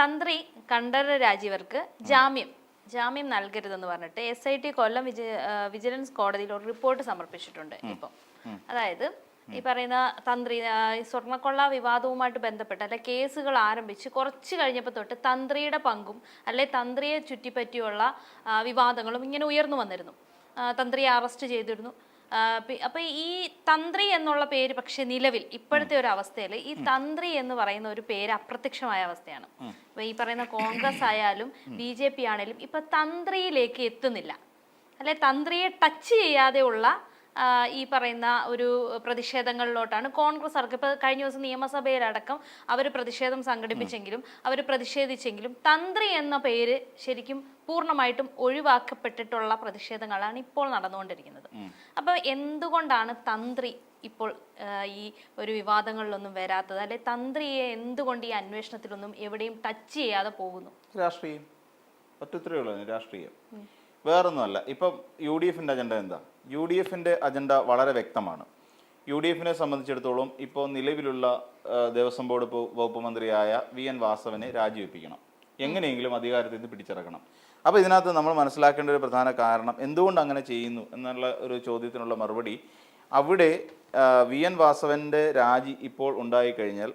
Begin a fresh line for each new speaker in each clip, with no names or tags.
തന്ത്രി കണ്ഠര രാജീവർക്ക് ജാമ്യം ജാമ്യം നൽകരുതെന്ന് പറഞ്ഞിട്ട് എസ് ഐ ടി കൊല്ലം വിജി വിജിലൻസ് കോടതിയിൽ ഒരു റിപ്പോർട്ട് സമർപ്പിച്ചിട്ടുണ്ട് ഇപ്പം. അതായത് ഈ പറയുന്ന തന്ത്രി സ്വർണക്കൊള്ള വിവാദവുമായിട്ട് ബന്ധപ്പെട്ട് അല്ലെ കേസുകൾ ആരംഭിച്ച് കുറച്ച് കഴിഞ്ഞപ്പോൾ തൊട്ട് തന്ത്രിയുടെ പങ്കും അല്ലെ തന്ത്രിയെ ചുറ്റിപ്പറ്റിയുള്ള വിവാദങ്ങളും ഇങ്ങനെ ഉയർന്നു വന്നിരുന്നു. തന്ത്രിയെ അറസ്റ്റ് ചെയ്തിരുന്നു. അപ്പൊ ഈ തന്ത്രി എന്നുള്ള പേര് പക്ഷെ നിലവിൽ ഇപ്പോഴത്തെ ഒരു അവസ്ഥയിൽ ഈ തന്ത്രി എന്ന് പറയുന്ന ഒരു പേര് അപ്രത്യക്ഷമായ അവസ്ഥയാണ്. അപ്പൊ ഈ പറയുന്ന കോൺഗ്രസ് ആയാലും ബി ജെ പി ആണെങ്കിലും ഇപ്പൊ തന്ത്രിയിലേക്ക് എത്തുന്നില്ല. അല്ലെ തന്ത്രിയെ ടച്ച് ചെയ്യാതെയുള്ള ഈ പറയുന്ന ഒരു പ്രതിഷേധങ്ങളിലോട്ടാണ്. കോൺഗ്രസ് അവർക്ക് ഇപ്പൊ കഴിഞ്ഞ ദിവസം നിയമസഭയിലടക്കം അവർ പ്രതിഷേധം സംഘടിപ്പിച്ചെങ്കിലും അവർ പ്രതിഷേധിച്ചെങ്കിലും തന്ത്രി എന്ന പേര് ശരിക്കും പൂർണമായിട്ടും ഒഴിവാക്കപ്പെട്ടിട്ടുള്ള പ്രതിഷേധങ്ങളാണ് ഇപ്പോൾ നടന്നുകൊണ്ടിരിക്കുന്നത്. അപ്പോൾ എന്തുകൊണ്ടാണ് തന്ത്രി ഇപ്പോൾ ഈ ഒരു വിവാദങ്ങളിലൊന്നും വരാത്തത്? അല്ലെ തന്ത്രിയെ എന്തുകൊണ്ട് ഈ അന്വേഷണത്തിലൊന്നും എവിടെയും ടച്ച് ചെയ്യാതെ പോകുന്നു?
രാഷ്ട്രീയം. ഒറ്റത്രേ ഉള്ളൂ രാഷ്ട്രീയം. വേറൊന്നുമല്ല. ഇപ്പം യു ഡി എഫിന്റെ അജണ്ട എന്താ? യു ഡി എഫിന്റെ അജണ്ട വളരെ വ്യക്തമാണ്. യു ഡി എഫിനെ സംബന്ധിച്ചിടത്തോളം ഇപ്പോൾ നിലവിലുള്ള ദേവസ്വം ബോർഡ് വകുപ്പ് മന്ത്രിയായ വി എൻ വാസവനെ രാജിവെപ്പിക്കണം. എങ്ങനെയെങ്കിലും അധികാരത്തിൽ നിന്ന് പിടിച്ചിറക്കണം അപ്പോൾ ഇതിനകത്ത് നമ്മൾ മനസ്സിലാക്കേണ്ട ഒരു പ്രധാന കാരണം എന്തുകൊണ്ട് അങ്ങനെ ചെയ്യുന്നു എന്നുള്ള ഒരു ചോദ്യത്തിനുള്ള മറുപടി അവിടെ വി എൻ വാസവന്റെ രാജി ഇപ്പോൾ ഉണ്ടായിക്കഴിഞ്ഞാൽ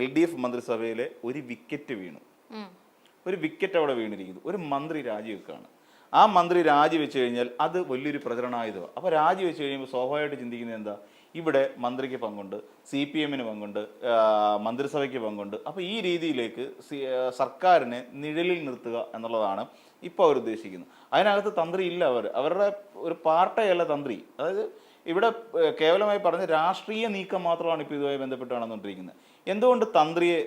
എൽ ഡി എഫ് മന്ത്രിസഭയിലെ ഒരു വിക്കറ്റ് വീണു. ഒരു വിക്കറ്റ് അവിടെ വീണിരിക്കുന്നു. ഒരു മന്ത്രി രാജിവെക്കുകയാണ് ആ മന്ത്രി രാജിവെച്ച് കഴിഞ്ഞാൽ അത് വലിയൊരു പ്രചരണായുധമാണ് അപ്പോൾ രാജിവെച്ച് കഴിയുമ്പോൾ സ്വാഭാവികമായിട്ട് ചിന്തിക്കുന്നത് എന്താ? ഇവിടെ മന്ത്രിക്ക് പങ്കുണ്ട് സി പി എമ്മിന് പങ്കുണ്ട് മന്ത്രിസഭയ്ക്ക് പങ്കുണ്ട്. അപ്പോൾ ഈ രീതിയിലേക്ക് സർക്കാരിനെ നിഴലിൽ നിർത്തുക എന്നുള്ളതാണ് ഇപ്പോൾ അവർ ഉദ്ദേശിക്കുന്നത്. അതിനകത്ത് തന്ത്രി ഇല്ല അവർ. അവരുടെ ഒരു പാർട്ടയല്ല തന്ത്രി. അതായത് ഇവിടെ കേവലമായി പറഞ്ഞ് രാഷ്ട്രീയ നീക്കം മാത്രമാണ് ഇപ്പോൾ ഇതുമായി ബന്ധപ്പെട്ട് നടന്നുകൊണ്ടിരിക്കുന്നത്. എന്തുകൊണ്ട് തന്ത്രിയെ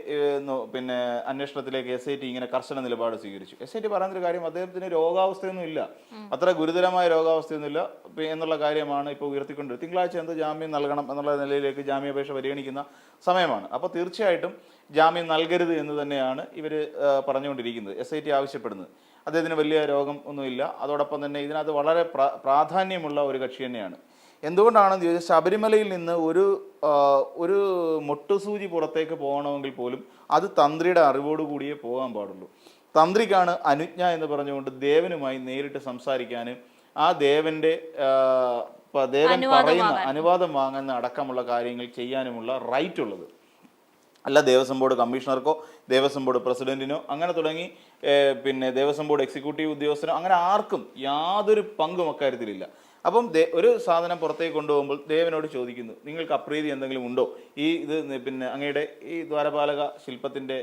പിന്നെ അന്വേഷണത്തിലേക്ക് എസ് ഐ ടി ഇങ്ങനെ കർശന നിലപാട് സ്വീകരിച്ചു? എസ് ഐ ടി പറയുന്നൊരു കാര്യം അദ്ദേഹത്തിന് രോഗാവസ്ഥയൊന്നും ഇല്ല. അത്ര ഗുരുതരമായ രോഗാവസ്ഥയൊന്നുമില്ല ഇല്ല. എന്നുള്ള കാര്യമാണ് ഇപ്പോൾ ഉയർത്തിക്കൊണ്ടിരുന്നത് തിങ്കളാഴ്ച എന്ത് ജാമ്യം നൽകണം എന്നുള്ള നിലയിലേക്ക് ജാമ്യാപേക്ഷ പരിഗണിക്കുന്ന സമയമാണ്. അപ്പോൾ തീർച്ചയായിട്ടും ജാമ്യം നൽകരുത് എന്ന് തന്നെയാണ് ഇവർ പറഞ്ഞുകൊണ്ടിരിക്കുന്നത്. എസ് ഐ ടി ആവശ്യപ്പെടുന്നത്. അദ്ദേഹത്തിന് വലിയ രോഗം ഒന്നുമില്ല. അതോടൊപ്പം തന്നെ ഇതിനകത്ത് വളരെ പ്രാധാന്യമുള്ള ഒരു കക്ഷി തന്നെയാണ്. എന്തുകൊണ്ടാണെന്ന് ചോദിച്ചാൽ ശബരിമലയിൽ നിന്ന് ഒരു ഒരു മൊട്ടുസൂചി പുറത്തേക്ക് പോകണമെങ്കിൽ പോലും അത് തന്ത്രിയുടെ അറിവോട് കൂടിയേ പോകാൻ പാടുള്ളൂ. തന്ത്രിക്കാണ് അനുജ്ഞ എന്ന് പറഞ്ഞുകൊണ്ട് ദേവനുമായി നേരിട്ട് സംസാരിക്കാനും ആ ദേവന്റെ ദേവൻ പറയുന്ന. അനുവാദം വാങ്ങുന്ന അടക്കമുള്ള കാര്യങ്ങൾ ചെയ്യാനുമുള്ള റൈറ്റ് ഉള്ളത് അല്ല ദേവസ്വം ബോർഡ് കമ്മീഷണർക്കോ ദേവസ്വം ബോർഡ് പ്രസിഡന്റിനോ അങ്ങനെ തുടങ്ങി പിന്നെ ദേവസ്വം ബോർഡ് എക്സിക്യൂട്ടീവ് ഉദ്യോഗസ്ഥനോ അങ്ങനെ ആർക്കും യാതൊരു പങ്കും അക്കാര്യത്തിലില്ല. അപ്പം ഒരു സാധനം പുറത്തേക്ക് കൊണ്ടുപോകുമ്പോൾ ദേവനോട് ചോദിക്കുന്നു നിങ്ങൾക്ക് അപ്രീതി എന്തെങ്കിലും ഉണ്ടോ? ഈ ഇത് പിന്നെ അങ്ങയുടെ ഈ ദ്വാരപാലക ശില്പത്തിന്റെ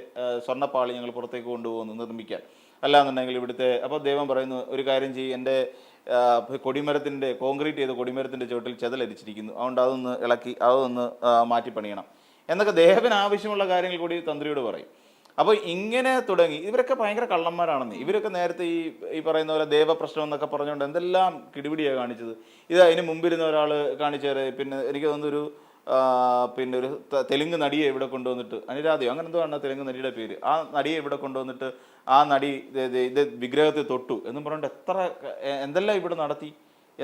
സ്വർണപ്പാളി ഞങ്ങൾ പുറത്തേക്ക് കൊണ്ടുപോകുന്നു നിർമ്മിക്കാൻ. അല്ലാന്നുണ്ടെങ്കിൽ ഇവിടുത്തെ അപ്പോൾ ദേവൻ പറയുന്നു ഒരു കാര്യം ചെയ്യും എന്റെ കൊടിമരത്തിന്റെ കോൺക്രീറ്റ് ചെയ്ത കൊടിമരത്തിന്റെ ചുവട്ടിൽ ചെതലരിച്ചിരിക്കുന്നു അതുകൊണ്ട് അതൊന്ന് ഇളക്കി അതൊന്ന് മാറ്റി പണിയണം എന്നൊക്കെ ദേവന് ആവശ്യമുള്ള കാര്യങ്ങൾ കൂടി തന്ത്രിയോട് പറയും. അപ്പോൾ ഇങ്ങനെ തുടങ്ങി. ഇവരൊക്കെ ഭയങ്കര കള്ളന്മാരാണെന്ന്. ഇവരൊക്കെ നേരത്തെ ഈ ഈ പറയുന്ന പോലെ ദേവപ്രശ്നം എന്നൊക്കെ പറഞ്ഞുകൊണ്ട് എന്തെല്ലാം കിടിപിടിയാണ് കാണിച്ചത്. ഇത് അതിന് മുമ്പിരുന്ന ഒരാൾ കാണിച്ചേരെ. പിന്നെ എനിക്ക് തോന്നുന്നൊരു പിന്നെ ഒരു തെലുങ്ക് നടിയെ ഇവിടെ കൊണ്ടുവന്നിട്ട് അനുരാധയോ? അങ്ങനെ എന്തോ ആണ് തെലുങ്ക് നടിയുടെ പേര്. ആ നടിയെ ഇവിടെ കൊണ്ടുവന്നിട്ട് ആ നടി ഇത് വിഗ്രഹത്തെ തൊട്ടു എന്നും പറഞ്ഞിട്ട് എത്ര എന്തെല്ലാം ഇവിടെ നടത്തി?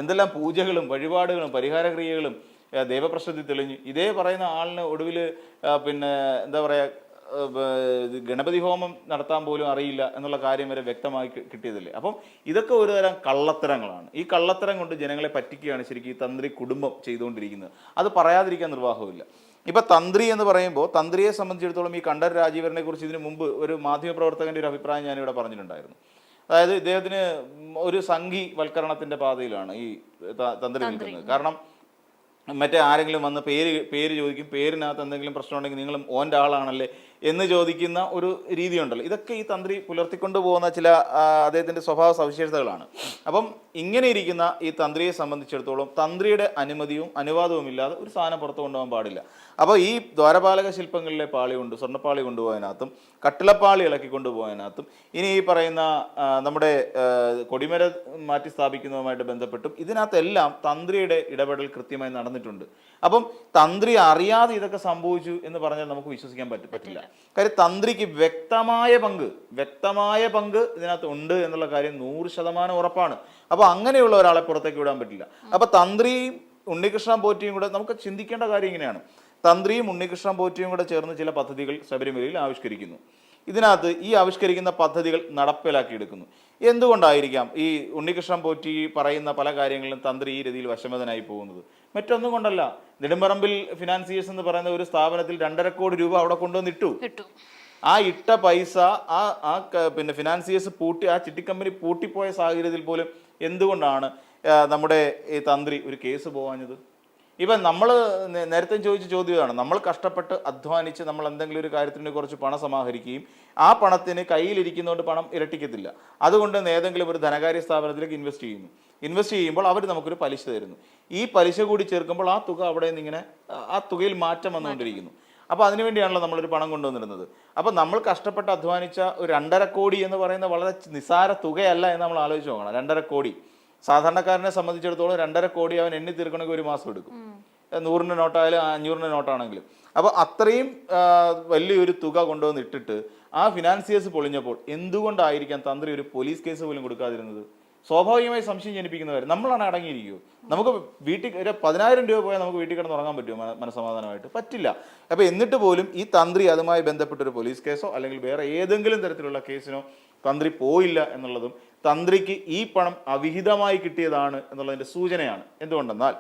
എന്തെല്ലാം പൂജകളും വഴിപാടുകളും പരിഹാരക്രിയകളും ദൈവപ്രശ്നത്തിൽ തെളിഞ്ഞു. ഇതേ പറയുന്ന ആളിന് ഒടുവിൽ പിന്നെ എന്താ പറയുക ഗണപതി ഹോമം നടത്താൻ പോലും അറിയില്ല എന്നുള്ള കാര്യം വരെ വ്യക്തമായി കിട്ടിയതല്ലേ? അപ്പം ഇതൊക്കെ ഒരു തരം കള്ളത്തരങ്ങളാണ്. ഈ കള്ളത്തരം കൊണ്ട് ജനങ്ങളെ പറ്റിക്കുകയാണ് ശരിക്കും ഈ തന്ത്രി കുടുംബം ചെയ്തുകൊണ്ടിരിക്കുന്നത്. അത് പറയാതിരിക്കാൻ നിർവാഹമില്ല ഇപ്പൊ തന്ത്രി എന്ന് പറയുമ്പോൾ തന്ത്രിയെ സംബന്ധിച്ചിടത്തോളം ഈ കണ്ഠർ രാജീവരനെ കുറിച്ച് ഇതിനു മുമ്പ് ഒരു മാധ്യമപ്രവർത്തകന്റെ ഒരു അഭിപ്രായം ഞാനിവിടെ പറഞ്ഞിട്ടുണ്ടായിരുന്നു. അതായത് ഇദ്ദേഹത്തിന് ഒരു സംഘി വൽക്കരണത്തിന്റെ പാതയിലാണ് ഈ തന്ത്രി നിൽക്കുന്നത്. കാരണം മറ്റേ ആരെങ്കിലും വന്ന് പേര് പേര് ചോദിക്കും പേരിനകത്ത് എന്തെങ്കിലും പ്രശ്നമുണ്ടെങ്കിൽ നിങ്ങളും ഓന്റെ ആളാണല്ലേ എന്ന് ചോദിക്കുന്ന ഒരു രീതിയുണ്ടല്ലോ. ഇതൊക്കെ ഈ തന്ത്രി പുലർത്തിക്കൊണ്ടു പോകുന്ന ചില അദ്ദേഹത്തിന്റെ സ്വഭാവ സവിശേഷതകളാണ്. അപ്പം ഇങ്ങനെ ഇരിക്കുന്ന ഈ തന്ത്രിയെ സംബന്ധിച്ചിടത്തോളം തന്ത്രിയുടെ അനുമതിയും അനുവാദവും ഇല്ലാതെ ഒരു സാധനം പുറത്തു കൊണ്ടുപോകാൻ പാടില്ല. അപ്പോൾ ഈ ദ്വാരപാലക ശില്പങ്ങളിലെ പാളി കൊണ്ട് സ്വർണപ്പാളി കൊണ്ടുപോകാനകത്തും കട്ടിളപ്പാളി ഇളക്കി കൊണ്ടുപോകാനകത്തും ഇനി ഈ പറയുന്ന നമ്മുടെ കൊടിമര മാറ്റി സ്ഥാപിക്കുന്നതുമായിട്ട് ബന്ധപ്പെട്ടും ഇതിനകത്തെല്ലാം തന്ത്രിയുടെ ഇടപെടൽ കൃത്യമായി നടന്നിട്ടുണ്ട്. അപ്പം തന്ത്രി അറിയാതെ ഇതൊക്കെ സംഭവിച്ചു എന്ന് പറഞ്ഞാൽ നമുക്ക് വിശ്വസിക്കാൻ പറ്റും പറ്റില്ല. കാര്യം തന്ത്രിക്ക് വ്യക്തമായ പങ്ക് വ്യക്തമായ പങ്ക് ഇതിനകത്ത് ഉണ്ട് എന്നുള്ള കാര്യം നൂറ് ശതമാനം ഉറപ്പാണ്. അപ്പോൾ അങ്ങനെയുള്ള ഒരാളെ പുറത്തേക്ക് വിടാൻ പറ്റില്ല. അപ്പോൾ തന്ത്രിയും ഉണ്ണികൃഷ്ണൻ പോറ്റിയും കൂടെ നമുക്ക് ചിന്തിക്കേണ്ട കാര്യം ഇങ്ങനെയാണ്. തന്ത്രിയും ഉണ്ണികൃഷ്ണൻ പോറ്റിയും കൂടെ ചേർന്ന് ചില പദ്ധതികൾ ശബരിമലയിൽ ആവിഷ്കരിക്കുന്നു. ഇതിനകത്ത് ഈ ആവിഷ്കരിക്കുന്ന പദ്ധതികൾ നടപ്പിലാക്കിയെടുക്കുന്നു. എന്തുകൊണ്ടായിരിക്കാം ഈ ഉണ്ണികൃഷ്ണൻ പോറ്റി പറയുന്ന പല കാര്യങ്ങളിലും തന്ത്രി ഈ രീതിയിൽ വശമതനായി പോകുന്നത്? മറ്റൊന്നും കൊണ്ടല്ല നെടുമ്പറമ്പിൽ ഫിനാൻസിയേഴ്സ് എന്ന് പറയുന്ന ഒരു സ്ഥാപനത്തിൽ രണ്ടര കോടി രൂപ അവിടെ കൊണ്ടുവന്നിട്ടു ആ ഇട്ട പൈസ ആ ആ പിന്നെ ഫിനാൻസിയേഴ്സ് പൂട്ടി ആ ചിട്ടിക്കമ്പനി പൂട്ടിപ്പോയ സാഹചര്യത്തിൽ പോലും എന്തുകൊണ്ടാണ് നമ്മുടെ ഈ തന്ത്രി ഒരു കേസ് പോവാഞ്ഞത്? ഇപ്പം നമ്മൾ നേരത്തെ ചോദിച്ച ചോദ്യം ഇതാണ്. നമ്മൾ കഷ്ടപ്പെട്ട് അധ്വാനിച്ച് നമ്മൾ എന്തെങ്കിലും ഒരു കാര്യത്തിന് കുറച്ച് പണം സമാഹരിക്കുകയും ആ പണത്തിന് കയ്യിലിരിക്കുന്നതുകൊണ്ട് പണം ഇരട്ടിക്കത്തില്ല. അതുകൊണ്ട് ഏതെങ്കിലും ഒരു ധനകാര്യ സ്ഥാപനത്തിലേക്ക് ഇൻവെസ്റ്റ് ചെയ്യുന്നു. ഇൻവെസ്റ്റ് ചെയ്യുമ്പോൾ അവർ നമുക്കൊരു പലിശ തരുന്നു. ഈ പലിശ കൂടി ചേർക്കുമ്പോൾ ആ തുക അവിടെ നിന്ന് ഇങ്ങനെ ആ- തുകയിൽ മാറ്റം വന്നുകൊണ്ടിരിക്കുന്നു. അപ്പോൾ അതിനുവേണ്ടിയാണല്ലോ നമ്മളൊരു പണം കൊണ്ടുവന്നിരുന്നത്. അപ്പോൾ നമ്മൾ കഷ്ടപ്പെട്ട് അധ്വാനിച്ച ഒരു രണ്ടര കോടി എന്ന് പറയുന്ന വളരെ നിസാര തുകയല്ല എന്ന് നമ്മൾ ആലോചിച്ച് നോക്കണം. രണ്ടര കോടി. സാധാരണക്കാരനെ സംബന്ധിച്ചിടത്തോളം രണ്ടര കോടി അവൻ എണ്ണി തീർക്കണമെങ്കിൽ ഒരു മാസം എടുക്കും. നൂറിന്റെ നോട്ടായാലും അഞ്ഞൂറിന്റെ നോട്ടാണെങ്കിലും. അപ്പോൾ അത്രയും വലിയൊരു തുക കൊണ്ടുവന്നിട്ടിട്ട് ആ ഫിനാൻസിയേഴ്സ് പൊളിഞ്ഞപ്പോൾ എന്തുകൊണ്ടായിരിക്കാം തന്ത്രി ഒരു പോലീസ് കേസ് പോലും കൊടുക്കാതിരുന്നത്? സ്വാഭാവികമായി സംശയം ജനിപ്പിക്കുന്ന കാര്യം നമ്മളാണ് അടങ്ങിയിരിക്കുമോ നമുക്ക് വീട്ടിൽ ഒരു പതിനായിരം രൂപ പോയാൽ നമുക്ക് വീട്ടിൽ കിടന്ന് ഉറങ്ങാൻ പറ്റുമോ? മനസമാധാനമായിട്ട് പറ്റില്ല. അപ്പോൾ എന്നിട്ട് പോലും ഈ തന്ത്രി അതുമായി ബന്ധപ്പെട്ട ഒരു പോലീസ് കേസോ അല്ലെങ്കിൽ വേറെ ഏതെങ്കിലും തരത്തിലുള്ള കേസിനോ തന്ത്രി പോയില്ല എന്നുള്ളതും തന്ത്രിക്ക് ഈ പണം അവിഹിതമായി കിട്ടിയതാണ് എന്നുള്ളതിന്റെ സൂചനയാണ്. എന്തുകൊണ്ടെന്നാൽ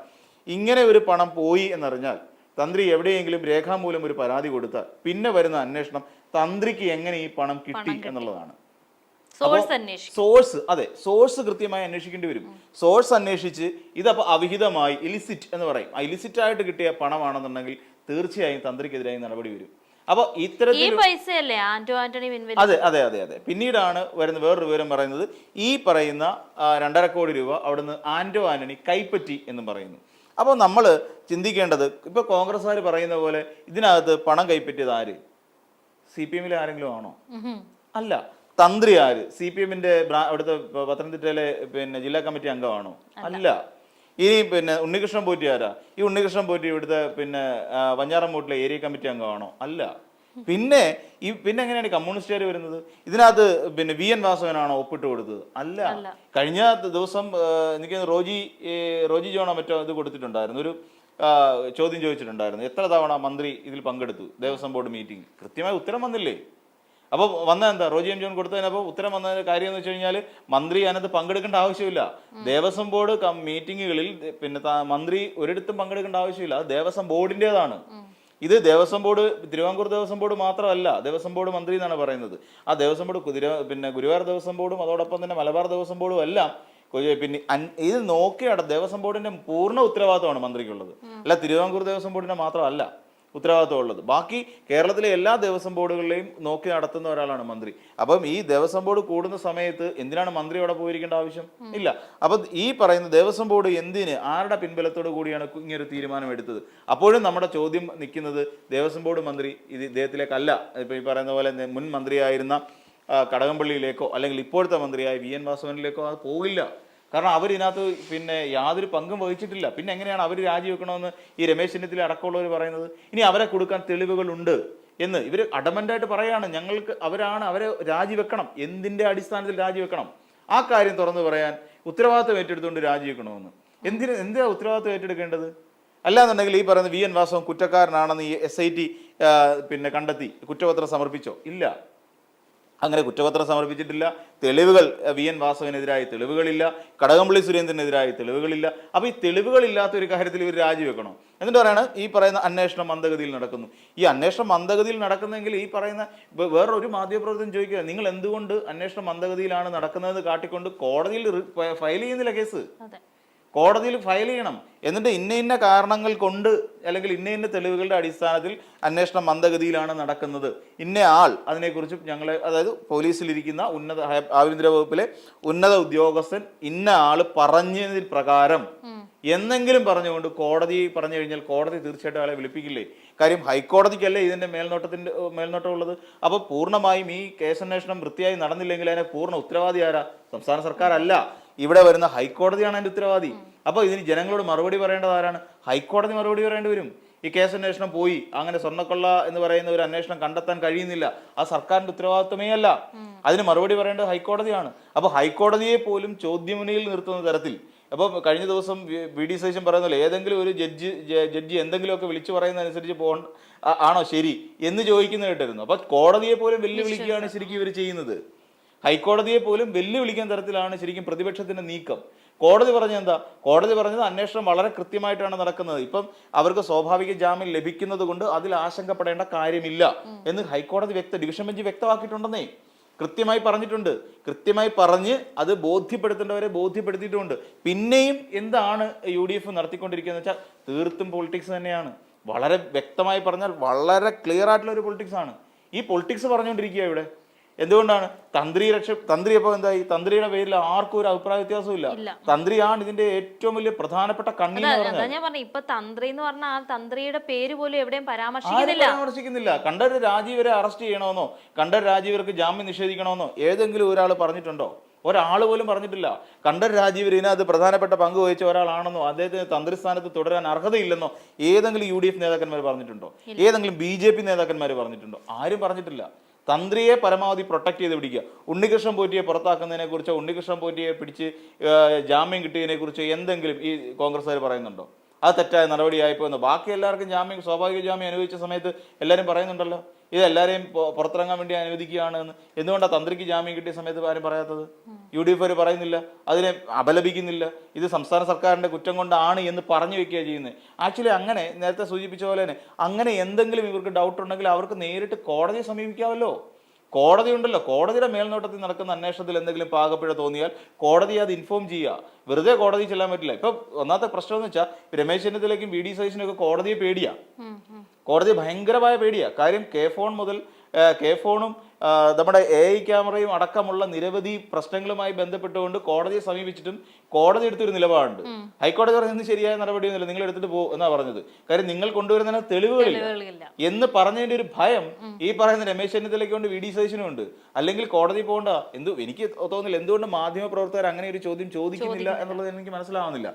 ഇങ്ങനെ ഒരു പണം പോയി എന്നറിഞ്ഞാൽ തന്ത്രി എവിടെയെങ്കിലും രേഖാമൂലം ഒരു പരാതി കൊടുത്താൽ പിന്നെ വരുന്ന അന്വേഷണം തന്ത്രിക്ക് എങ്ങനെ ഈ പണം കിട്ടി. എന്നുള്ളതാണ്.
സോഴ്സ്
അതെ സോഴ്സ് കൃത്യമായി അന്വേഷിക്കേണ്ടി വരും. സോഴ്സ് അന്വേഷിച്ച് ഇതപ്പോൾ അവിഹിതമായി ഇലിസിറ്റ് എന്ന് പറയും. ആ ഇലിസിറ്റ് ആയിട്ട് കിട്ടിയ പണമാണെന്നുണ്ടെങ്കിൽ തീർച്ചയായും തന്ത്രിക്കെതിരായി നടപടി വരും. അപ്പോൾ ഇത്തരത്തിൽ അതെ അതെ അതെ അതെ. പിന്നീടാണ് വരുന്ന വേറൊരു വിവരം പറയുന്നത്. ഈ പറയുന്ന രണ്ടര കോടി രൂപ അവിടുന്ന് ആന്റോ ആന്റണി കൈപ്പറ്റി എന്ന് പറയുന്നു. അപ്പോൾ നമ്മൾ ചിന്തിക്കേണ്ടത് ഇപ്പോൾ കോൺഗ്രസ്സുകാർ പറയുന്ന പോലെ ഇതിനകത്ത് പണം കൈപ്പറ്റിയത് ആര്? സി പി എമ്മിലെ ആരെങ്കിലും ആണോ? അല്ല. തന്ത്രി ആര്? സി പി എമ്മിന്റെ അവിടുത്തെ പത്തനംതിട്ടയിലെ പിന്നെ ജില്ലാ കമ്മിറ്റി അംഗമാണോ? അല്ല. ഇനി പിന്നെ ഉണ്ണികൃഷ്ണൻ പോറ്റി ആരാ? ഈ ഉണ്ണികൃഷ്ണൻ പോറ്റി ഇവിടുത്തെ പിന്നെ വഞ്ഞാറം വഞ്ഞാറമ്മൂട്ടിലെ ഏരിയ കമ്മിറ്റി അംഗമാണോ? അല്ല. പിന്നെ ഈ പിന്നെ എങ്ങനെയാണ് കമ്മ്യൂണിസ്റ്റുകാർ വരുന്നത്? ഇതിനകത്ത് പിന്നെ വി എൻ വാസവനാണോ ഒപ്പിട്ട് കൊടുത്തത്? അല്ല. കഴിഞ്ഞ ദിവസം എനിക്ക് റോജി റോജി ജോണോ മറ്റോ ഇത് കൊടുത്തിട്ടുണ്ടായിരുന്നു. ഒരു ചോദ്യം ചോദിച്ചിട്ടുണ്ടായിരുന്നു. എത്ര തവണ മന്ത്രി ഇതിൽ പങ്കെടുത്തു? Devaswom board meeting. കൃത്യമായി ഉത്തരം വന്നില്ലേ? അപ്പോൾ വന്ന എന്താ റോജി എം ജോൺ കൊടുത്തതിനപ്പോൾ ഉത്തരം വന്ന കാര്യം എന്ന് വെച്ച് കഴിഞ്ഞാൽ മന്ത്രി അതിനകത്ത് പങ്കെടുക്കേണ്ട ആവശ്യമില്ല. ദേവസ്വം ബോർഡ് മീറ്റിങ്ങുകളിൽ പിന്നെ മന്ത്രി ഒരിടത്തും പങ്കെടുക്കേണ്ട ആവശ്യമില്ല. ദേവസ്വം ബോർഡിന്റെതാണ് ഇത് ദേവസ്വം ബോർഡ് തിരുവാങ്കൂർ ദേവസ്വം ബോർഡ് മാത്രമല്ല ദേവസ്വം ബോർഡ് മന്ത്രി എന്നാണ് പറയുന്നത്. ആ ദേവസ്വം ബോർഡ് കുതിര പിന്നെ ഗുരുവായൂർ ദേവസ്വം ബോർഡും അതോടൊപ്പം തന്നെ മലബാർ ദേവസ്വം ബോർഡും എല്ലാം പിന്നെ ഇത് നോക്കിയാണ് ദേവസ്വം ബോർഡിന്റെ പൂർണ ഉത്തരവാദിത്തമാണ് മന്ത്രിക്കുള്ളത്. അല്ല തിരുവാങ്കൂർ ദേവസ്വം ബോർഡിന്റെ മാത്രമല്ല. ഉത്തരവാദിത്വം ഉള്ളത് ബാക്കി കേരളത്തിലെ എല്ലാ ദേവസ്വം ബോർഡുകളിലെയും നോക്കി നടത്തുന്ന ഒരാളാണ് മന്ത്രി. അപ്പം ഈ ദേവസ്വം ബോർഡ് കൂടുന്ന സമയത്ത് എന്തിനാണ് മന്ത്രി അവിടെ പോയിരിക്കേണ്ട ആവശ്യം? ഇല്ല. അപ്പം ഈ പറയുന്ന ദേവസ്വം ബോർഡ് എന്തിന് ആരുടെ പിൻബലത്തോടു കൂടിയാണ് ഇങ്ങനൊരു തീരുമാനം എടുത്തത്? അപ്പോഴും നമ്മുടെ ചോദ്യം നിൽക്കുന്നത് ദേവസ്വം ബോർഡ് മന്ത്രി ഇത് ഇദ്ദേഹത്തിലേക്കല്ല. ഇപ്പം ഈ പറയുന്ന പോലെ മുൻ മന്ത്രിയായിരുന്ന കടകംപള്ളിയിലേക്കോ അല്ലെങ്കിൽ ഇപ്പോഴത്തെ മന്ത്രിയായ വി എൻ വാസവനിലേക്കോ അത് പോകില്ല കാരണം അവരിതിനകത്ത് പിന്നെ യാതൊരു പങ്കും വഹിച്ചിട്ടില്ല. പിന്നെ എങ്ങനെയാണ് അവർ രാജിവെക്കണമെന്ന് ഈ രമേശ് ചെന്നിത്തല അടക്കമുള്ളവർ പറയുന്നത്? ഇനി അവരെ കൊടുക്കാൻ തെളിവുകളുണ്ട് എന്ന്. ഇവർ അഡമന്റായിട്ട് പറയാണ് ഞങ്ങൾക്ക് അവരാണ് അവരെ രാജിവെക്കണം. എന്തിന്റെ അടിസ്ഥാനത്തിൽ രാജിവെക്കണം? ആ കാര്യം തുറന്നു പറയാൻ ഉത്തരവാദിത്വം ഏറ്റെടുത്തുകൊണ്ട് രാജിവെക്കണമെന്ന്. എന്തിന് എന്തിനാ ഉത്തരവാദിത്വം ഏറ്റെടുക്കേണ്ടത്? അല്ലാന്നുണ്ടെങ്കിൽ ഈ പറയുന്ന വി എൻ വാസവൻ കുറ്റക്കാരനാണെന്ന് ഈ എസ് ഐ ടി പിന്നെ കണ്ടെത്തി കുറ്റപത്രം സമർപ്പിച്ചോ? ഇല്ല. അങ്ങനെ കുറ്റപത്രം സമർപ്പിച്ചിട്ടില്ല. തെളിവുകൾ വി. എൻ. വാസവനെതിരായി തെളിവുകളില്ല. കടകംപള്ളി സുരേന്ദ്രനെതിരായി തെളിവുകളില്ല. അപ്പോൾ ഈ തെളിവുകളില്ലാത്ത ഒരു കാര്യത്തിൽ ഇവർ രാജിവെക്കണം? എന്നിട്ട് പറയുന്നത് ഈ പറയുന്ന അന്വേഷണം മന്ദഗതിയിൽ നടക്കുന്നു. ഈ അന്വേഷണം മന്ദഗതിയിൽ നടക്കുന്നെങ്കിൽ ഈ പറയുന്ന വേറൊരു മാധ്യമപ്രവർത്തനം ചോദിക്കുക നിങ്ങൾ എന്തുകൊണ്ട് അന്വേഷണം മന്ദഗതിയിലാണ് നടക്കുന്നതെന്ന് കാട്ടിക്കൊണ്ട് കോടതിയിൽ ഫയൽ ചെയ്യുന്നില്ല കേസ്? കോടതിയിൽ ഫയൽ ചെയ്യണം. എന്നിട്ട് ഇന്ന ഇന്ന കാരണങ്ങൾ കൊണ്ട് അല്ലെങ്കിൽ ഇന്ന ഇന്ന തെളിവുകളുടെ അടിസ്ഥാനത്തിൽ അന്വേഷണം മന്ദഗതിയിലാണ് നടക്കുന്നത്. ഇന്ന ആൾ അതിനെക്കുറിച്ച് ഞങ്ങളെ അതായത് പോലീസിലിരിക്കുന്ന ഉന്നത ആഭ്യന്തര വകുപ്പിലെ ഉന്നത ഉദ്യോഗസ്ഥൻ ഇന്ന ആൾ പറഞ്ഞതിൽ പ്രകാരം എന്നെങ്കിലും പറഞ്ഞുകൊണ്ട് കോടതി പറഞ്ഞു കഴിഞ്ഞാൽ കോടതി തീർച്ചയായിട്ടും അയാളെ വിളിപ്പിക്കില്ലേ? കാര്യം ഹൈക്കോടതിക്കല്ലേ ഇതിന്റെ മേൽനോട്ടത്തിന്റെ മേൽനോട്ടമുള്ളത്? അപ്പോൾ പൂർണമായും ഈ കേസന്വേഷണം വൃത്തിയായി നടന്നില്ലെങ്കിൽ അതിനെ പൂർണ ഉത്തരവാദി ആരാ? സംസ്ഥാന സർക്കാർ അല്ല ഇവിടെ വരുന്ന ഹൈക്കോടതിയാണ് അതിന്റെ ഉത്തരവാദി. അപ്പോൾ ഇതിന് ജനങ്ങളോട് മറുപടി പറയേണ്ടത് ആരാണ്? ഹൈക്കോടതി മറുപടി പറയേണ്ടി വരും. ഈ കേസ് അന്വേഷണം പോയി. അങ്ങനെ സ്വർണക്കൊള്ള എന്ന് പറയുന്ന ഒരു അന്വേഷണം കണ്ടെത്താൻ കഴിയുന്നില്ല. ആ സർക്കാരിന്റെ ഉത്തരവാദിത്വമേ അല്ല. അതിന് മറുപടി പറയേണ്ടത് ഹൈക്കോടതിയാണ്. അപ്പോൾ ഹൈക്കോടതിയെ പോലും ചോദ്യമുനയിൽ നിർത്തുന്ന തരത്തിൽ. അപ്പോൾ കഴിഞ്ഞ ദിവസം വി- ഡി സതീശൻ പറയുന്നില്ല ഏതെങ്കിലും ഒരു ജഡ്ജി ജഡ്ജി എന്തെങ്കിലുമൊക്കെ വിളിച്ചു പറയുന്നതനുസരിച്ച് ആ- ആണോ ശരി എന്ന് ചോദിക്കുന്ന കേട്ടിരുന്നു. അപ്പൊ കോടതിയെ പോലും വെല്ലുവിളിക്കുകയാണ് ശരിക്കും ഇവർ ചെയ്യുന്നത്. ഹൈക്കോടതിയെ പോലും വെല്ലുവിളിക്കുന്ന തരത്തിലാണ് ശരിക്കും പ്രതിപക്ഷത്തിന്റെ നീക്കം. കോടതി പറഞ്ഞത് എന്താ? കോടതി പറഞ്ഞത് അന്വേഷണം വളരെ കൃത്യമായിട്ടാണ് നടക്കുന്നത്. ഇപ്പം അവർക്ക് സ്വാഭാവിക ജാമ്യം ലഭിക്കുന്നത് കൊണ്ട് അതിൽ ആശങ്കപ്പെടേണ്ട കാര്യമില്ല എന്ന് ഹൈക്കോടതി വ്യക്ത ഡിവിഷൻ ബെഞ്ച് വ്യക്തമാക്കിയിട്ടുണ്ടെന്നേ കൃത്യമായി പറഞ്ഞിട്ടുണ്ട്. കൃത്യമായി പറഞ്ഞ് അത് ബോധ്യപ്പെടുത്തേണ്ടവരെ ബോധ്യപ്പെടുത്തിയിട്ടുമുണ്ട് പിന്നെയും എന്താണ് യു ഡി എഫ് നടത്തിക്കൊണ്ടിരിക്കുന്നത് വെച്ചാൽ തീർത്തും പൊളിറ്റിക്സ് തന്നെയാണ്. വളരെ വ്യക്തമായി പറഞ്ഞാൽ വളരെ ക്ലിയർ ആയിട്ടുള്ള ഒരു പൊളിറ്റിക്സ് ആണ്. ഈ പൊളിറ്റിക്സ് പറഞ്ഞുകൊണ്ടിരിക്കുക ഇവിടെ. എന്തുകൊണ്ടാണ്? തന്ത്രി രക്ഷ തന്ത്രി അപ്പോൾ എന്തായി? തന്ത്രിയുടെ പേരിൽ ആർക്കും ഒരു അഭിപ്രായ വ്യത്യാസവും
ഇല്ല.
തന്ത്രിയാണ് ഇതിന്റെ ഏറ്റവും വലിയ പ്രധാനപ്പെട്ട കണ്ണി
ഞാൻ പറഞ്ഞു ഇപ്പൊ തന്ത്രി എന്ന് പറഞ്ഞാൽ ആ തന്ത്രിയുടെ പേര് പോലും എവിടെയും പരാമർശിക്കുന്നില്ല.
പരാമർശിക്കുന്നില്ല. കണ്ടൊരു രാജീവരെ അറസ്റ്റ് ചെയ്യണമെന്നോ കണ്ടൊരു രാജീവർക്ക് ജാമ്യം നിഷേധിക്കണമെന്നോ ഏതെങ്കിലും ഒരാൾ പറഞ്ഞിട്ടുണ്ടോ? ഒരാൾ പോലും പറഞ്ഞിട്ടില്ല. കണ്ടർ രാജീവർ ഇതിനകത്ത് പ്രധാനപ്പെട്ട പങ്ക് വഹിച്ച ഒരാളാണെന്നോ അദ്ദേഹത്തിന് തന്ത്രിസ്ഥാനത്ത് തുടരാൻ അർഹതയില്ലെന്നോ ഏതെങ്കിലും യു ഡി എഫ് നേതാക്കന്മാർ പറഞ്ഞിട്ടുണ്ടോ? ഏതെങ്കിലും ബി ജെ പി നേതാക്കന്മാർ പറഞ്ഞിട്ടുണ്ടോ? ആരും പറഞ്ഞിട്ടില്ല. തന്ത്രിയെ പരമാവധി പ്രൊട്ടക്ട് ചെയ്ത് പിടിക്കുക. ഉണ്ണികൃഷ്ണൻ പോറ്റിയെ പുറത്താക്കുന്നതിനെ കുറിച്ചോ ഉണ്ണികൃഷ്ണൻ പോറ്റിയെ പിടിച്ച് ജാമ്യം കിട്ടിയതിനെ കുറിച്ചോ എന്തെങ്കിലും ഈ കോൺഗ്രസ്സുകാർ പറയുന്നുണ്ടോ? അത് തെറ്റായ നടപടിയായിപ്പോ എന്ന്. ബാക്കി എല്ലാവർക്കും ജാമ്യം സ്വാഭാവിക ജാമ്യം അനുവദിച്ച സമയത്ത് എല്ലാവരും പറയുന്നുണ്ടല്ലോ. ഇത് എല്ലാവരെയും പുറത്തിറങ്ങാൻ വേണ്ടി അനുവദിക്കുകയാണ് എന്ന്. എന്തുകൊണ്ടാണ് തന്ത്രിക്ക് ജാമ്യം കിട്ടിയ സമയത്ത് ആരും പറയാത്തത്? യു ഡി എഫ് പറയുന്നില്ല. അതിനെ അപലപിക്കുന്നില്ല. ഇത് സംസ്ഥാന സർക്കാരിന്റെ കുറ്റം കൊണ്ടാണ് എന്ന് പറഞ്ഞു വെക്കുകയാണ് ചെയ്യുന്നത്. ആക്ച്വലി അങ്ങനെ നേരത്തെ സൂചിപ്പിച്ച പോലെ തന്നെ അങ്ങനെ എന്തെങ്കിലും ഇവർക്ക് ഡൗട്ട് ഉണ്ടെങ്കിൽ അവർക്ക് നേരിട്ട് കോടതിയെ സമീപിക്കാമല്ലോ കോടതി ഉണ്ടല്ലോ. കോടതിയുടെ മേൽനോട്ടത്തിൽ നടക്കുന്ന അന്വേഷണത്തിൽ എന്തെങ്കിലും പാകപ്പിഴ തോന്നിയാൽ കോടതി അത് ഇൻഫോം ചെയ്യുക. വെറുതെ കോടതി ചെല്ലാൻ പറ്റില്ല. ഇപ്പൊ ഒന്നാമത്തെ പ്രശ്നം എന്ന് വെച്ചാൽ രമേശ് ചെന്നിത്തലയ്ക്കും വി ഡി സതീശനും ഒക്കെ കോടതിയെ പേടിയാ. കോടതി ഭയങ്കരമായ പേടിയാ. കാര്യം കെ ഫോൺ മുതൽ കെ ഫോണും നമ്മുടെ എ ഐ ക്യാമറയും അടക്കമുള്ള നിരവധി പ്രശ്നങ്ങളുമായി ബന്ധപ്പെട്ടുകൊണ്ട് കോടതിയെ സമീപിച്ചിട്ടും കോടതി എടുത്തൊരു നിലപാടുണ്ട്. ഹൈക്കോടതി പറഞ്ഞത് ശരിയായ നടപടിയൊന്നുമില്ല. നിങ്ങൾ എടുത്തിട്ട് പോ എന്നാ പറഞ്ഞത്? കാര്യം നിങ്ങൾ കൊണ്ടുവരുന്നതിന് തെളിവുകളില്ല. എന്ന് പറഞ്ഞതിന്റെ ഒരു ഭയം ഈ പറയുന്ന രമേശ് ചെന്നിത്തലയ്ക്ക് വേണ്ടി വി ഡി സതീശനും ഉണ്ട്. അല്ലെങ്കിൽ കോടതി പോകണ്ട എന്തു എനിക്ക് തോന്നുന്നില്ല. എന്തുകൊണ്ട് മാധ്യമ പ്രവർത്തകർ അങ്ങനെ ഒരു ചോദ്യം ചോദിക്കുന്നില്ല. എന്നുള്ളത് എനിക്ക് മനസ്സിലാവുന്നില്ല.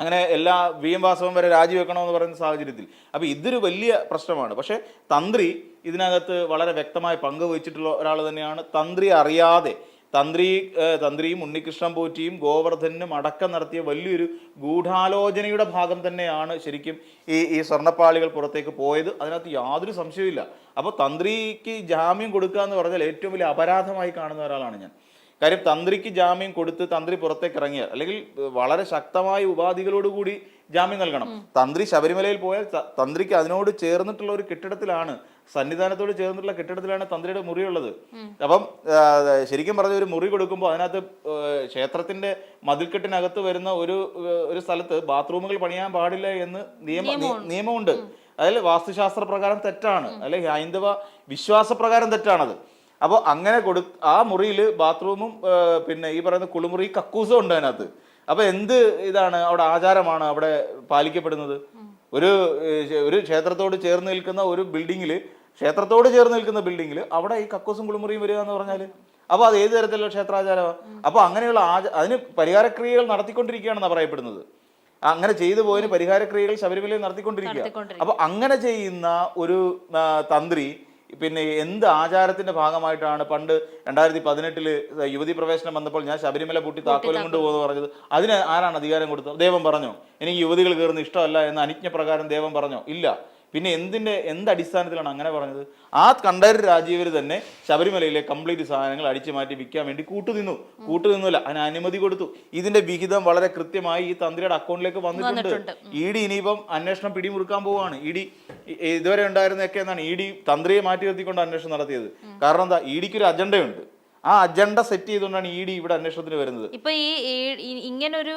അങ്ങനെ എല്ലാ വി എം വാസവൻ വരെ രാജിവെക്കണമെന്ന് പറയുന്ന സാഹചര്യത്തിൽ. അപ്പോൾ ഇതൊരു വലിയ പ്രശ്നമാണ്. പക്ഷേ തന്ത്രി ഇതിനകത്ത് വളരെ വ്യക്തമായ പങ്ക് വഹിച്ചിട്ടുള്ള ഒരാൾ തന്നെയാണ്. തന്ത്രി അറിയാതെ തന്ത്രി തന്ത്രിയും ഉണ്ണികൃഷ്ണൻ പോറ്റിയും ഗോവർദ്ധനും അടക്കം നടത്തിയ വലിയൊരു ഗൂഢാലോചനയുടെ ഭാഗം തന്നെയാണ് ശരിക്കും ഈ ഈ സ്വർണപ്പാളികൾ പുറത്തേക്ക് പോയത്. അതിനകത്ത് യാതൊരു സംശയവുമില്ല. അപ്പോൾ തന്ത്രിക്ക് ജാമ്യം കൊടുക്കുക എന്ന് പറഞ്ഞാൽ ഏറ്റവും വലിയ അപരാധമായി കാണുന്ന ഒരാളാണ് ഞാൻ. കാര്യം തന്ത്രിക്ക് ജാമ്യം കൊടുത്ത് തന്ത്രി പുറത്തേക്ക് ഇറങ്ങിയാൽ അല്ലെങ്കിൽ വളരെ ശക്തമായ ഉപാധികളോടുകൂടി ജാമ്യം നൽകണം. തന്ത്രി ശബരിമലയിൽ പോയാൽ തന്ത്രിക്ക് അതിനോട് ചേർന്നിട്ടുള്ള ഒരു കെട്ടിടത്തിലാണ് സന്നിധാനത്തോട് ചേർന്നിട്ടുള്ള കെട്ടിടത്തിലാണ് തന്ത്രിയുടെ മുറിയുള്ളത്. അപ്പം ശരിക്കും പറഞ്ഞ ഒരു മുറി കൊടുക്കുമ്പോൾ അതിനകത്ത് ക്ഷേത്രത്തിന്റെ മതിൽക്കെട്ടിനകത്ത് വരുന്ന ഒരു ഒരു സ്ഥലത്ത് ബാത്റൂമുകൾ പണിയാൻ പാടില്ല എന്ന് നിയമം നിയമമുണ്ട്. അതിൽ വാസ്തുശാസ്ത്ര പ്രകാരം തെറ്റാണ് അല്ലെ ഹൈന്ദവ വിശ്വാസപ്രകാരം തെറ്റാണത്. അപ്പോൾ അങ്ങനെ കൊടു ആ മുറിയിൽ ബാത്റൂമും പിന്നെ ഈ പറയുന്ന കുളിമുറി കക്കൂസും ഉണ്ട് അതിനകത്ത്. അപ്പൊ എന്ത് ഇതാണ് അവിടെ ആചാരമാണ് അവിടെ പാലിക്കപ്പെടുന്നത്? ഒരു ഒരു ക്ഷേത്രത്തോട് ചേർന്ന് നിൽക്കുന്ന ഒരു ബിൽഡിങ്ങിൽ ക്ഷേത്രത്തോട് ചേർന്ന് നിൽക്കുന്ന ബിൽഡിങ്ങിൽ അവിടെ ഈ കക്കൂസും കുളിമുറിയും വരിക എന്ന് പറഞ്ഞാൽ അപ്പോൾ അത് ഏത് തരത്തിലുള്ള ക്ഷേത്രാചാരമാണ് അപ്പോൾ അങ്ങനെയുള്ള ആച അതിന് പരിഹാരക്രിയകൾ നടത്തിക്കൊണ്ടിരിക്കുകയാണെന്നാണ് പറയപ്പെടുന്നത്. അങ്ങനെ ചെയ്തു പോയതിന് പരിഹാരക്രിയകൾ ശബരിമലയിൽ നടത്തിക്കൊണ്ടിരിക്കുക.
അപ്പോൾ
അപ്പൊ അങ്ങനെ ചെയ്യുന്ന ഒരു തന്ത്രി പിന്നെ എന്ത് ആചാരത്തിന്റെ ഭാഗമായിട്ടാണ് പണ്ട് രണ്ടായിരത്തി പതിനെട്ടിൽ യുവതി പ്രവേശനം വന്നപ്പോൾ ഞാൻ ശബരിമല പൂട്ടി താക്കോലും കൊണ്ട് പോകുന്നു പറഞ്ഞത്. അതിന് ആരാണ് അധികാരം കൊടുത്തത്? ദേവൻ പറഞ്ഞോ എനിക്ക് യുവതികൾ കയറുന്ന ഇഷ്ടമല്ല എന്ന് അനുജ്ഞ പ്രകാരം ദേവൻ പറഞ്ഞോ? ഇല്ല. പിന്നെ എന്തിന്റെ എന്ത് അടിസ്ഥാനത്തിലാണ് അങ്ങനെ പറഞ്ഞത്? ആ കണ്ടർ രാജീവർ തന്നെ ശബരിമലയിലെ കംപ്ലീറ്റ് സാധനങ്ങൾ അടിച്ചു മാറ്റി വിൽക്കാൻ വേണ്ടി കൂട്ടുനിന്നു. കൂട്ടുനിന്നില്ല. അതിന് അനുമതി കൊടുത്തു. ഇതിന്റെ വിഹിതം വളരെ കൃത്യമായി ഈ തന്ത്രിയുടെ അക്കൗണ്ടിലേക്ക് വന്നിട്ടുണ്ട്.
വന്നിട്ടുണ്ട്.
ഇ ഡി ഇനിയിപ്പം അന്വേഷണം പിടിമുറുക്കാൻ പോവുകയാണ് ഇ ഡി ഇതുവരെ ഉണ്ടായിരുന്നൊക്കെ എന്നാണ് ഇ ഡി തന്ത്രിയെ മാറ്റി നിർത്തിക്കൊണ്ട് അന്വേഷണം നടത്തിയത്. കാരണം എന്താ? ഇ ഡിക്ക് ഒരു അജണ്ടയുണ്ട്. ആ അജണ്ട സെറ്റ് ചെയ്തുകൊണ്ടാണ് ഇ ഡി ഇവിടെ അന്വേഷണത്തിന് വരുന്നത്.
ഇപ്പൊ ഈ ഇങ്ങനൊരു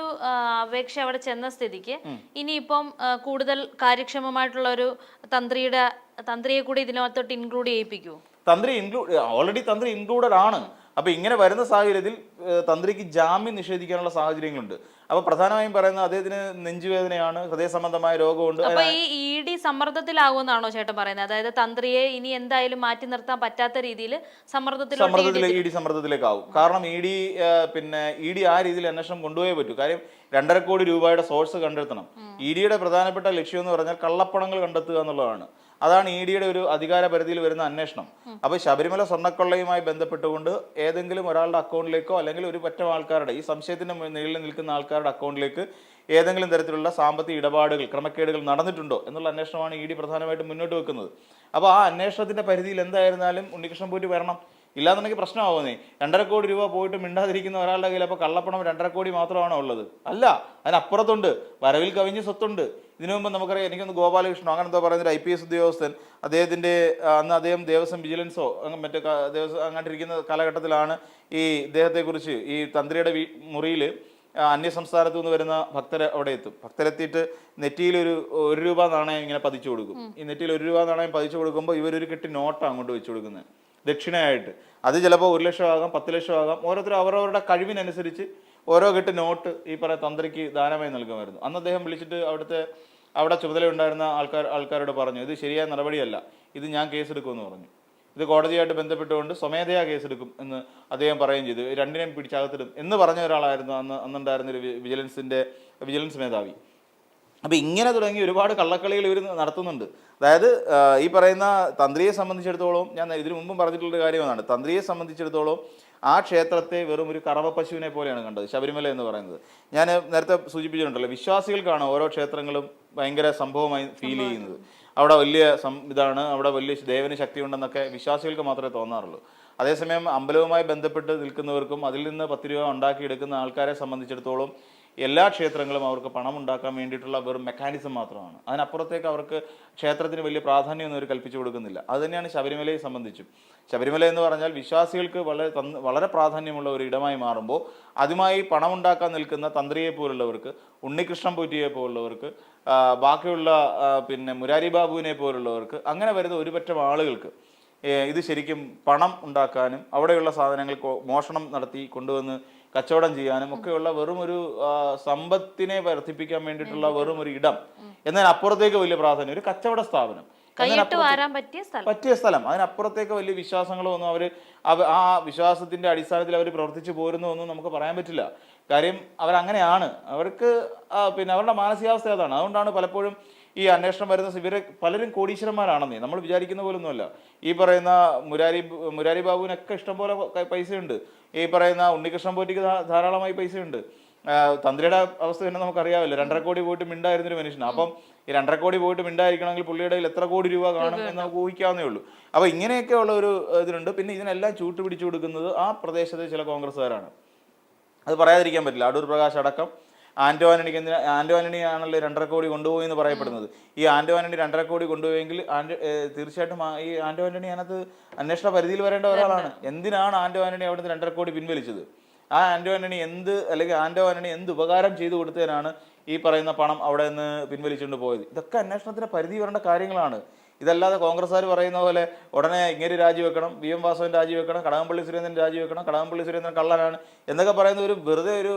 അപേക്ഷ അവിടെ ചെന്ന സ്ഥിതിക്ക് ഇനിയിപ്പം കൂടുതൽ കാര്യക്ഷമമായിട്ടുള്ള ഒരു തന്ത്രിയുടെ തന്ത്രിയെ കൂടി ഇതിനകത്തോട്ട് ഇൻക്ലൂഡ് ചെയ്യിപ്പിക്കൂ
തന്ത്രി ഇൻക്ലൂഡ് ഓൾറെഡി തന്ത്രി ഇൻക്ലൂഡഡ് ആണ്. അപ്പൊ ഇങ്ങനെ വരുന്ന സാഹചര്യത്തിൽ തന്ത്രിക്ക് ജാമ്യം നിഷേധിക്കാനുള്ള സാഹചര്യങ്ങളുണ്ട്. അപ്പൊ പ്രധാനമായും പറയുന്നത് അദ്ദേഹത്തിന് നെഞ്ചുവേദനയാണ് ഹൃദയ സംബന്ധമായ രോഗമുണ്ട്.
അപ്പൊ ഈ ഇ ഡി സമ്മർദ്ദത്തിലാകുമെന്നാണോ ചേട്ടൻ പറയുന്നത്? അതായത് തന്ത്രിയെ ഇനി എന്തായാലും മാറ്റി നിർത്താൻ പറ്റാത്ത രീതിയിൽ സമ്മർദ്ദത്തിൽ
സമ്മർദ്ദത്തിൽ ഇ ഡി സമ്മർദ്ദത്തിലേക്കാവും. കാരണം ഇ ഡി പിന്നെ ഇ ഡി ആ രീതിയിൽ അന്വേഷണം കൊണ്ടുപോയേ പറ്റൂ. കാര്യം രണ്ടര കോടി രൂപയുടെ സോഴ്സ് കണ്ടെത്തണം. ഇ ഡിയുടെ പ്രധാനപ്പെട്ട ലക്ഷ്യം എന്ന് പറഞ്ഞാൽ കള്ളപ്പണങ്ങൾ കണ്ടെത്തുക എന്നുള്ളതാണ്. അതാണ് ഇ ഡിയുടെ ഒരു അധികാര പരിധിയിൽ വരുന്ന അന്വേഷണം. അപ്പോൾ ശബരിമല സ്വർണക്കൊള്ളയുമായി ബന്ധപ്പെട്ടുകൊണ്ട് ഏതെങ്കിലും ഒരാളുടെ അക്കൗണ്ടിലേക്കോ അല്ലെങ്കിൽ ഒരു പറ്റം ആൾക്കാരുടെ ഈ സംശയത്തിന്റെ നീളിൽ നിൽക്കുന്ന ആൾക്കാരുടെ അക്കൗണ്ടിലേക്ക് ഏതെങ്കിലും തരത്തിലുള്ള സാമ്പത്തിക ഇടപാടുകൾ ക്രമക്കേടുകൾ നടന്നിട്ടുണ്ടോ എന്നുള്ള അന്വേഷണമാണ് ഇ ഡി പ്രധാനമായിട്ടും മുന്നോട്ട് വെക്കുന്നത്. അപ്പോൾ ആ അന്വേഷണത്തിന്റെ പരിധിയിൽ എന്തായിരുന്നാലും ഉണ്ണികൃഷ്ണൻ പോറ്റി വരണം. ഇല്ലാന്നുണ്ടെങ്കിൽ പ്രശ്നമാവുന്നേ രണ്ടര കോടി രൂപ പോയിട്ട് മിണ്ടാതിരിക്കുന്ന ഒരാളുടെ കയ്യിൽ അപ്പോൾ കള്ളപ്പണം രണ്ടര കോടി മാത്രമാണോ ഉള്ളത്? അല്ല അതിനപ്പുറത്തുണ്ട്. വരവിൽ കവിഞ്ഞ് സ്വത്തുണ്ട്. ഇതിനു മുമ്പ് നമുക്കറിയാം എനിക്കൊന്ന് ഗോപാലകൃഷ്ണൻ അങ്ങനെ എന്തോ പറയുന്ന ഒരു ഐ പി എസ് ഉദ്യോഗസ്ഥൻ അദ്ദേഹത്തിന്റെ അന്ന് അദ്ദേഹം ദേവസ്വം വിജിലൻസോ അങ്ങനെ മറ്റേ ദേവസ്വം അങ്ങോട്ടിരിക്കുന്ന കാലഘട്ടത്തിലാണ് ഈ ഇദ്ദേഹത്തെക്കുറിച്ച് ഈ തന്ത്രിയുടെ വീ മുറിയിൽ അന്യ സംസ്ഥാനത്തു നിന്ന് വരുന്ന ഭക്തരെ അവിടെ എത്തും. ഭക്തരെത്തിയിട്ട് നെറ്റിയിൽ ഒരു ഒരു രൂപ നാണയം ഇങ്ങനെ പതിച്ചു കൊടുക്കും. ഈ നെറ്റിയിൽ ഒരു രൂപ നാണയം പതിച്ചു കൊടുക്കുമ്പോൾ ഇവരൊരു കെട്ടി നോട്ടാണ് അങ്ങോട്ട് വെച്ചു കൊടുക്കുന്നത്. ദക്ഷിണയായിട്ട്. അത് ചിലപ്പോൾ ഒരു ലക്ഷം ആകാം പത്ത് ലക്ഷം ആകാം ഓരോരുത്തരും അവരവരുടെ കഴിവിനനുസരിച്ച് ഓരോ കെട്ട് നോട്ട് ഈ പറയുന്ന തന്ത്രിക്ക് ദാനമായി നൽകുമായിരുന്നു. അന്ന് അദ്ദേഹം വിളിച്ചിട്ട് അവിടുത്തെ അവിടെ ചുമതലയുണ്ടായിരുന്ന ആൾക്കാർ ആൾക്കാരോട് പറഞ്ഞു ഇത് ശരിയായ നടപടിയല്ല. ഇത് ഞാൻ കേസെടുക്കുമെന്ന് പറഞ്ഞു. ഇത് കോടതിയായിട്ട് ബന്ധപ്പെട്ടുകൊണ്ട് സ്വമേധയാ കേസെടുക്കും എന്ന് അദ്ദേഹം പറയുകയും ചെയ്തു. രണ്ടിനെയും പിടിച്ചകത്തിടും എന്ന് പറഞ്ഞ ഒരാളായിരുന്നു അന്ന് അന്നുണ്ടായിരുന്ന ഒരു വിജിലൻസിന്റെ വിജിലൻസ് മേധാവി. അപ്പോൾ ഇങ്ങനെ തുടങ്ങി ഒരുപാട് കള്ളക്കളികൾ ഇവർ നടത്തുന്നുണ്ട്. അതായത് ഈ പറയുന്ന തന്ത്രിയെ സംബന്ധിച്ചിടത്തോളം ഞാൻ ഇതിനു മുമ്പും പറഞ്ഞിട്ടുള്ള കാര്യമാണ് തന്ത്രിയെ സംബന്ധിച്ചിടത്തോളം ആ ക്ഷേത്രത്തെ വെറും ഒരു കറവ പശുവിനെ പോലെയാണ് കണ്ടത് ശബരിമല എന്ന് പറയുന്നത്. ഞാൻ നേരത്തെ സൂചിപ്പിച്ചിട്ടുണ്ടല്ലോ വിശ്വാസികൾക്കാണ് ഓരോ ക്ഷേത്രങ്ങളും ഭയങ്കര സംഭവമായി ഫീൽ ചെയ്യുന്നത്. അവിടെ വലിയ ഇതാണ് അവിടെ വലിയ ദേവന് ശക്തി ഉണ്ടെന്നൊക്കെ വിശ്വാസികൾക്ക് മാത്രമേ തോന്നാറുള്ളൂ. അതേസമയം അമ്പലവുമായി ബന്ധപ്പെട്ട് നിൽക്കുന്നവർക്കും അതിൽ നിന്ന് പത്ത് രൂപ ഉണ്ടാക്കിയെടുക്കുന്ന ആൾക്കാരെ സംബന്ധിച്ചിടത്തോളം എല്ലാ ക്ഷേത്രങ്ങളും അവർക്ക് പണം ഉണ്ടാക്കാൻ വേണ്ടിയിട്ടുള്ള വെറും മെക്കാനിസം മാത്രമാണ്. അതിനപ്പുറത്തേക്ക് അവർക്ക് ക്ഷേത്രത്തിന് വലിയ പ്രാധാന്യമൊന്നും അവർ കൽപ്പിച്ചു കൊടുക്കുന്നില്ല. അത് തന്നെയാണ് ശബരിമലയെ സംബന്ധിച്ചും. ശബരിമല എന്ന് പറഞ്ഞാൽ വിശ്വാസികൾക്ക് വളരെ വളരെ പ്രാധാന്യമുള്ള ഒരു ഇടമായി മാറുമ്പോൾ അതുമായി പണം ഉണ്ടാക്കാൻ നിൽക്കുന്ന തന്ത്രിയെ പോലുള്ളവർക്ക് ഉണ്ണികൃഷ്ണൻ പോറ്റിയെ പോലുള്ളവർക്ക് ബാക്കിയുള്ള പിന്നെ മുരാരി ബാബുവിനെ പോലുള്ളവർക്ക് അങ്ങനെ വരുന്ന ഒരുപറ്റം ആളുകൾക്ക് ഇത് ശരിക്കും പണം ഉണ്ടാക്കാനും അവിടെയുള്ള സാധനങ്ങൾ മോഷണം നടത്തി കൊണ്ടുവന്ന് കച്ചവടം ചെയ്യാനും ഒക്കെയുള്ള വെറും ഒരു സമ്പത്തിനെ വർദ്ധിപ്പിക്കാൻ വേണ്ടിയിട്ടുള്ള വെറും ഒരു ഇടം. എന്നതിനപ്പുറത്തേക്ക് വലിയ പ്രാധാന്യം ഒരു കച്ചവട സ്ഥാപനം.
പറ്റിയ സ്ഥലം.
അതിനപ്പുറത്തേക്ക് വലിയ വിശ്വാസങ്ങളോ ഒന്നും അവർ ആ വിശ്വാസത്തിന്റെ അടിസ്ഥാനത്തിൽ അവർ പ്രവർത്തിച്ചു പോരുന്നു ഒന്നും നമുക്ക് പറയാൻ പറ്റില്ല. കാര്യം അവരങ്ങനെയാണ്. അവർക്ക് പിന്നെ അവരുടെ മാനസികാവസ്ഥ അതാണ്. അതുകൊണ്ടാണ് പലപ്പോഴും ഈ അന്വേഷണം വരുന്ന ഇവർ പലരും കോടീശ്വരന്മാരാണെന്നേ. നമ്മൾ വിചാരിക്കുന്ന പോലൊന്നുമല്ല. ഈ പറയുന്ന മുരാരി മുരാരി ബാബുവിനൊക്കെ ഇഷ്ടംപോലെ പൈസയുണ്ട്. ഈ പറയുന്ന ഉണ്ണികൃഷ്ണൻ പോറ്റിക്ക് ധാരാളമായി പൈസയുണ്ട്. തന്ത്രിയുടെ അവസ്ഥ തന്നെ നമുക്കറിയാമല്ലോ. രണ്ടര കോടി പോയിട്ട് മിണ്ടായിരുന്ന ഒരു മനുഷ്യനാണ് അപ്പം ഈ രണ്ടര കോടി പോയിട്ട് മിണ്ടായിരിക്കണമെങ്കിൽ പുള്ളിയുടെ എത്ര കോടി രൂപ കാണും എന്ന് നമുക്ക് ഊഹിക്കാവുന്നേ ഉള്ളൂ. അപ്പോൾ ഇങ്ങനെയൊക്കെ ഉള്ള ഒരു ഇതിനുണ്ട് പിന്നെ ഇതിനെല്ലാം ചൂട്ട് പിടിച്ചു കൊടുക്കുന്നത് ആ പ്രദേശത്തെ ചില കോൺഗ്രസ്സുകാരാണ്. അത് പറയാതിരിക്കാൻ പറ്റില്ല. അടൂർ പ്രകാശ് അടക്കം ആന്റോ ആന്റണിക്ക് എന്തിനാ ആൻഡോ ആന്റണി ആണല്ലോ രണ്ടര കോടി കൊണ്ടുപോയി എന്ന് പറയപ്പെടുന്നത്. ഈ ആൻഡോ ആന്റണി രണ്ടര കോടി കൊണ്ടുപോയെങ്കിൽ തീർച്ചയായിട്ടും ഈ ആൻഡോ ആന്റണി അതിനകത്ത് അന്വേഷണ പരിധിയിൽ വരേണ്ട ഒരാളാണ്. എന്തിനാണ് ആൻഡോ ആന്റണി അവിടുന്ന് രണ്ടര കോടി പിൻവലിച്ചത്? ആ ആൻഡോ ആന്റണി എന്ത് അല്ലെങ്കിൽ ആൻഡോ ആന്റണി എന്ത് ഉപകാരം ചെയ്തു കൊടുത്തതിനാണ് ഈ പറയുന്ന പണം അവിടെ നിന്ന് പിൻവലിച്ചുകൊണ്ട് പോയത്. ഇതൊക്കെ അന്വേഷണത്തിന്റെ പരിധി വരേണ്ട കാര്യങ്ങളാണ്. ഇതല്ലാതെ കോൺഗ്രസ്സുകാർ പറയുന്ന പോലെ ഉടനെ ഇങ്ങനെ രാജിവെക്കണം വി എം വാസവൻ രാജിവെക്കണം കടകംപള്ളി സുരേന്ദ്രൻ രാജിവെക്കണം കടകംപള്ളി സുരേന്ദ്രൻ കള്ളനാണ് എന്നൊക്കെ പറയുന്ന ഒരു വെറുതെ ഒരു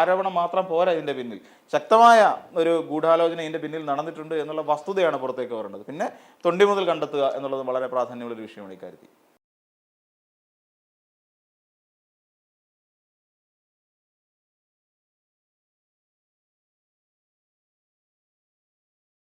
ആരോപണം മാത്രം പോരാ ഇതിന്റെ പിന്നിൽ. ശക്തമായ ഒരു ഗൂഢാലോചന ഇതിന്റെ പിന്നിൽ നടന്നിട്ടുണ്ട് എന്നുള്ള വസ്തുതയാണ് പുറത്തേക്ക് വരേണ്ടത്. പിന്നെ തൊണ്ടി മുതൽ കണ്ടെത്തുക എന്നുള്ളത് വളരെ പ്രാധാന്യമുള്ളൊരു വിഷയമാണ് ഇക്കാര്യത്തിൽ.